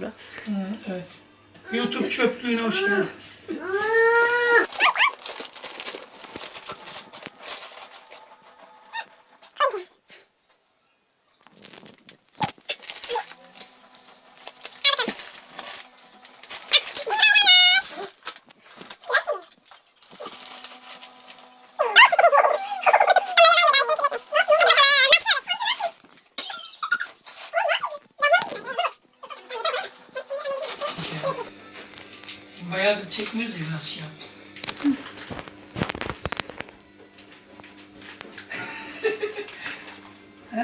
doğru. Hı, evet. YouTube çöplüğüne hoş geldiniz. Çekmiyoruz ya biraz şey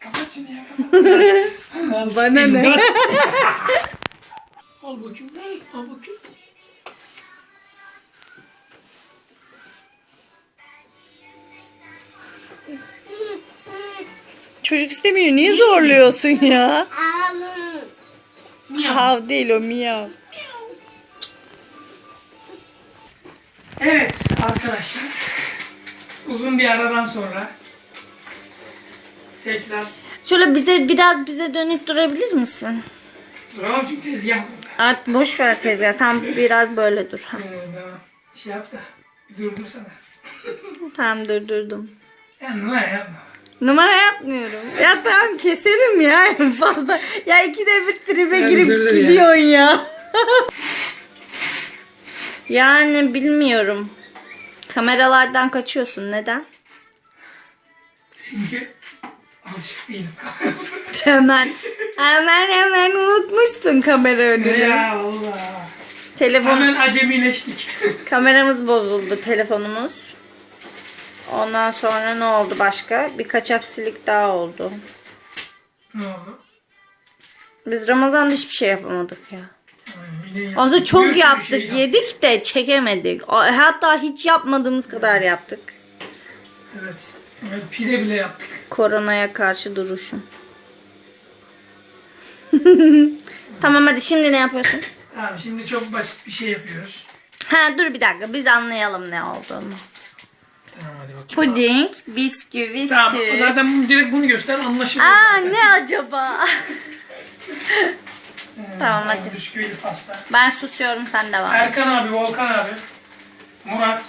kapat şunu ya kapat. Bana ne? Al bakayım. Al bakayım. Çocuk istemiyor. Niye zorluyorsun ya? Miyav. Hav değil o miyav. Evet arkadaşlar. Uzun bir aradan sonra tekrar Şöyle bize biraz bize dönük durabilir misin? duramam çünkü tezgah burada. Evet boş ver tezgah. Sen biraz böyle dur. Ha. Ee, tamam. Şey yap da bir durdursana. Tamam durdurdum. Ya numara yapma. Numara yapmıyorum. Ya tamam keserim ya en fazla. Ya ikide bir tribe girip durdur ya. gidiyorsun ya. yani bilmiyorum. Kameralardan kaçıyorsun. Neden? Çünkü alışık değilim. Hemen hemen hemen unutmuşsun kamera önünü. ya Allah. Telefon Hemen acemileştik. kameramız bozuldu telefonumuz. Ondan sonra ne oldu başka? Birkaç aksilik daha oldu. ne oldu? Biz Ramazan'da hiçbir şey yapamadık ya. Aslında çok yaptık, şey yaptık. yedik de çekemedik. Hatta hiç yapmadığımız kadar yaptık. Evet. evet. Pide bile yaptık. Koronaya karşı duruşum. tamam hadi şimdi ne yapıyorsun? Tamam şimdi çok basit bir şey yapıyoruz. Ha dur bir dakika biz anlayalım ne olduğunu. Tamam hadi bakayım. Puding, bisküvi, Tamam süt. zaten bunu- direkt bunu göster anlaşılır. Aa zaten. ne acaba? tamam hadi. Bisküvili pasta. Ben susuyorum sen devam. et. Erkan abi, Volkan abi, Murat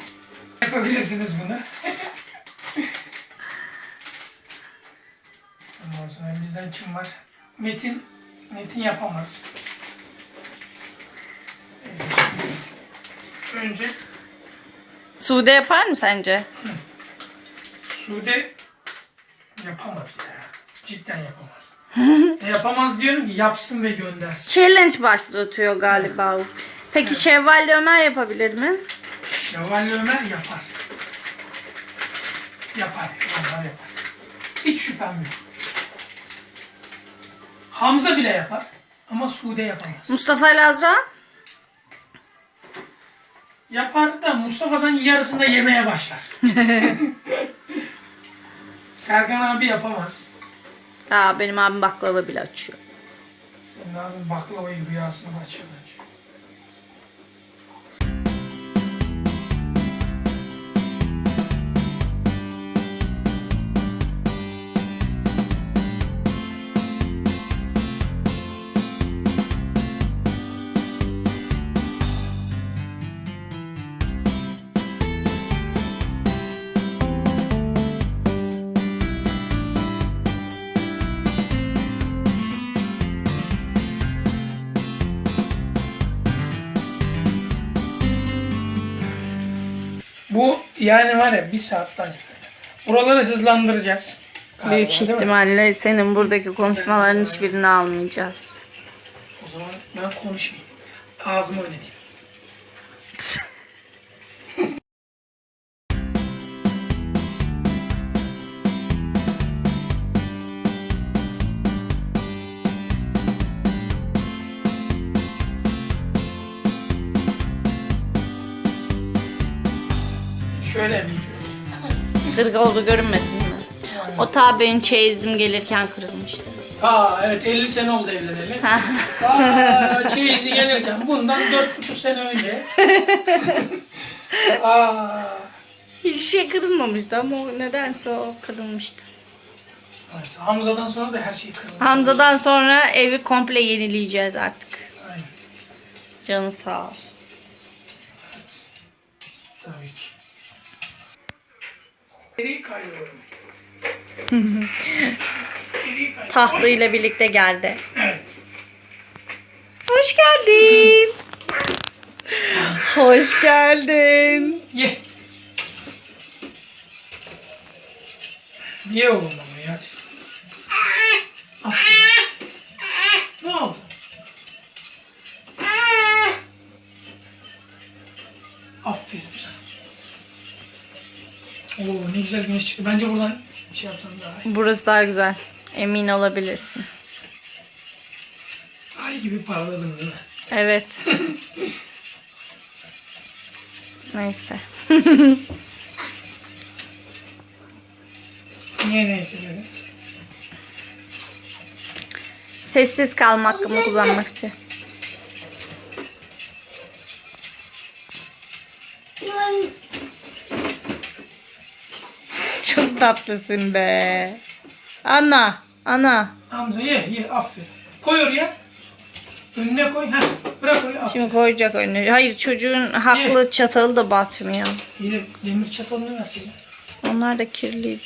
yapabilirsiniz bunu. Ondan sonra bizden kim var? Metin, Metin yapamaz. Neyse şimdi önce Sude yapar mı sence? Sude yapamaz ya. Cidden yapamaz. E, yapamaz diyorum ki yapsın ve göndersin. Challenge başlatıyor galiba. Peki Şevval Ömer yapabilir mi? Şevvalli Ömer yapar. Yapar. Onlar yapar. Hiç şüphem yok. Hamza bile yapar. Ama Sude yapamaz. Mustafa ile Azra? Yapar da Mustafa sanki yarısında yemeye başlar. Serkan abi yapamaz. Aa, benim abim baklava bile açıyor. Senin abin baklavayı rüyasında açıyor bence. Bu yani var ya bir saatten Buraları hızlandıracağız. Galiba, Büyük ihtimalle senin buradaki konuşmaların hiçbirini almayacağız. O zaman ben konuşmayayım. Ağzımı oynatayım. Kırık oldu görünmesin mi? O ta benim çeyizim gelirken kırılmıştı. Aa evet 50 sene oldu evleneli. Aa çeyizi gelirken bundan 4,5 sene önce. Aa Hiçbir şey kırılmamıştı ama o nedense o kırılmıştı. Evet, Hamza'dan sonra da her şey kırıldı. Hamza'dan sonra evi komple yenileyeceğiz artık. Aynen. Canı sağ ol. Tabii ki. Geri kayıyorum. Tahtıyla birlikte geldi. Evet. Hoş geldin. Hoş geldin. Ye. Ye oğlum onu ya. Aferin. Ne oldu? Aferin sana. Oo ne güzel güneş çıktı. Bence buradan şey yapsam daha iyi. Burası daha güzel. Emin olabilirsin. Ay gibi parladım değil mi? Evet. Neyse. Niye neyse dedim. Sessiz kalma hakkımı kullanmak istiyorum. Tatlısın be. Ana, ana. Hamza ye ye aferin. Koy oraya. Önüne koy. Heh, bırak oraya. Aferin. Şimdi koyacak önüne. Hayır çocuğun haklı çatalı da batmıyor. Yine demir çatalını verseydin. Onlar da kirliydi.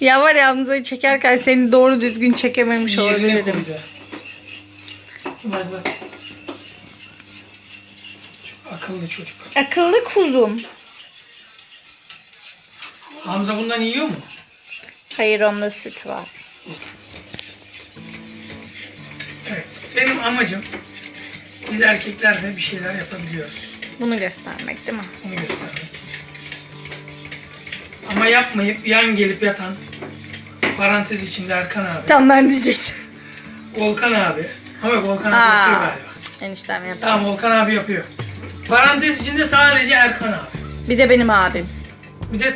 ya var ya Hamza'yı çekerken seni doğru düzgün çekememiş Yerine olabilirim. Bak bak. Akıllı çocuk. Akıllı kuzum. Hamza bundan yiyor mu? Hayır onda süt var. Evet. Benim amacım biz erkekler de bir şeyler yapabiliyoruz. Bunu göstermek değil mi? Onu göstermek. Ama yapmayıp yan gelip yatan parantez içinde Erkan abi, Tam ben diyecektim. Volkan abi. Ama Volkan abi Aa. yapıyor galiba. Eniştem yapar. Tamam Volkan abi yapıyor. Parantez içinde sadece Erkan abi. Bir de benim abim. Bir de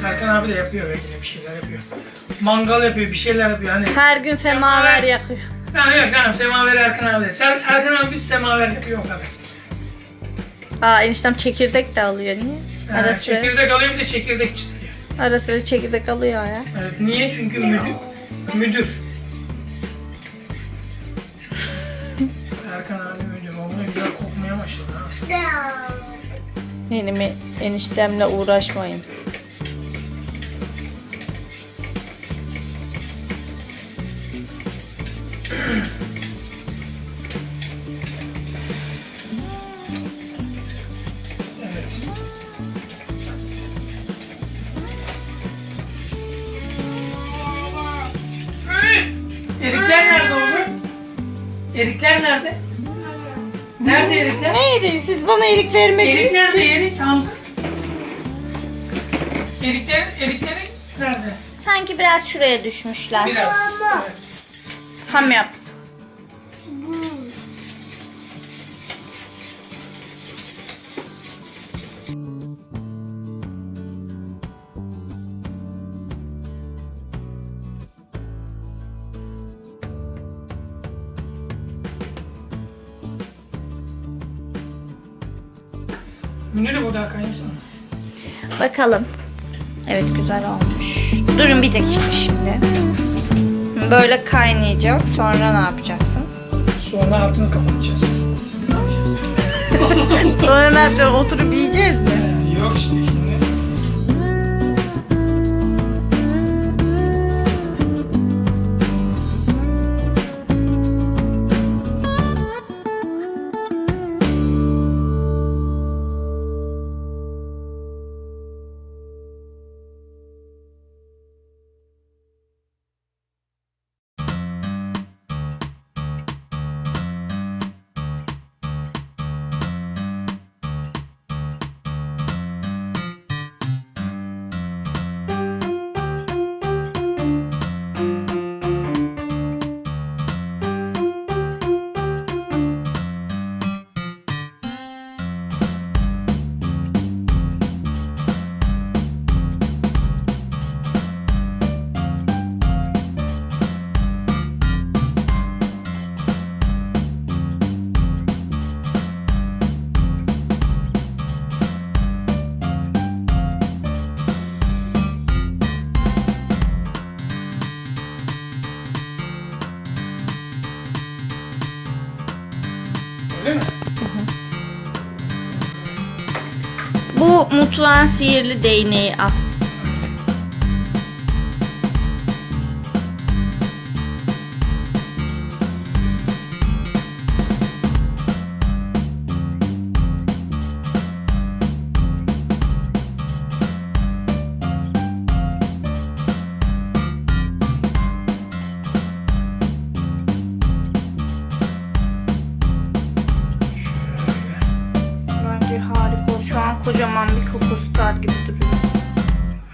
Serkan abi de yapıyor belki de bir şeyler yapıyor. Mangal yapıyor, bir şeyler yapıyor. Hani Her gün semaver yakıyor. tamam yok tamam semaver Erkan abi de. Ser, Erkan abi biz semaver yapıyor o kadar. Aa eniştem çekirdek de alıyor. Niye? Yani Ara sıra, çekirdek alıyor bir de çekirdek çıtlıyor. ara sıra çekirdek alıyor ya. Evet, niye? Çünkü müdür. Müdür. Benim e- eniştemle uğraşmayın. Erikler nerede oğlum? Erikler nerede? Nerede erikler? Neydi? Siz bana erik vermediniz Erik nerede ki. erik Hamza? Erikler, erikleri nerede? Sanki biraz şuraya düşmüşler. Biraz. Evet. Ham yap. Münir'e bu daha kaynasana. Bakalım. Evet güzel olmuş. Durun bir dakika şimdi. Böyle kaynayacak. Sonra ne yapacaksın? Sonra altını kapatacağız. Ne yapacağız? Sonra ne yapacağız? Oturup yiyeceğiz mi? Yok işte mutfağın sihirli değneği al. Oldu. Şu an kocaman bir kokostar gibi duruyor.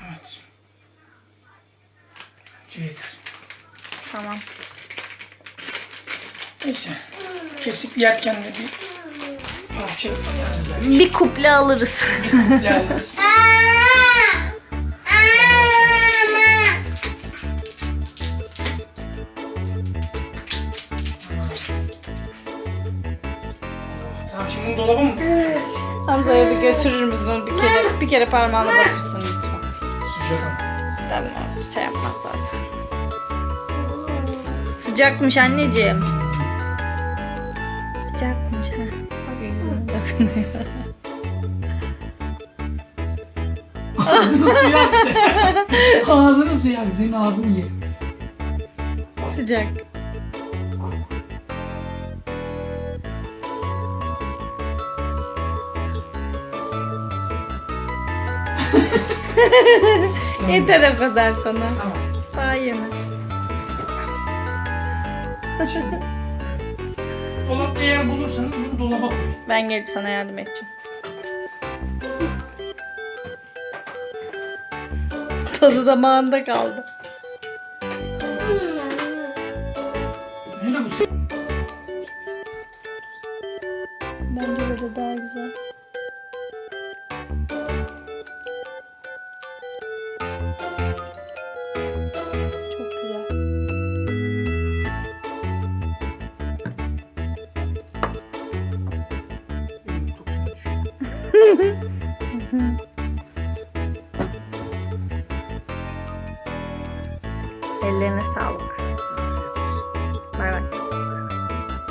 Evet. Bence yeter. Tamam. Neyse. Kesip yerken de bir parça yaparız. Bir kuple alırız. Yerleriz. Tamam şimdi dolaba mı? Hamza'ya bir götürür müsün onu bir kere bir kere parmağına batırsın lütfen. Sıcak ama. Tamam şey yapmaz zaten. Sıcakmış anneciğim. Sıcakmış ha. Ağzını suya attı. ağzını suya attı. Senin ağzını yerim. Sıcak. Yeter o kadar sana. Tamam. Daha yeme. Dolapta yer bulursanız bunu dolaba koyun. Ben gelip sana yardım edeceğim. Tadı damağında kaldı. 嗯。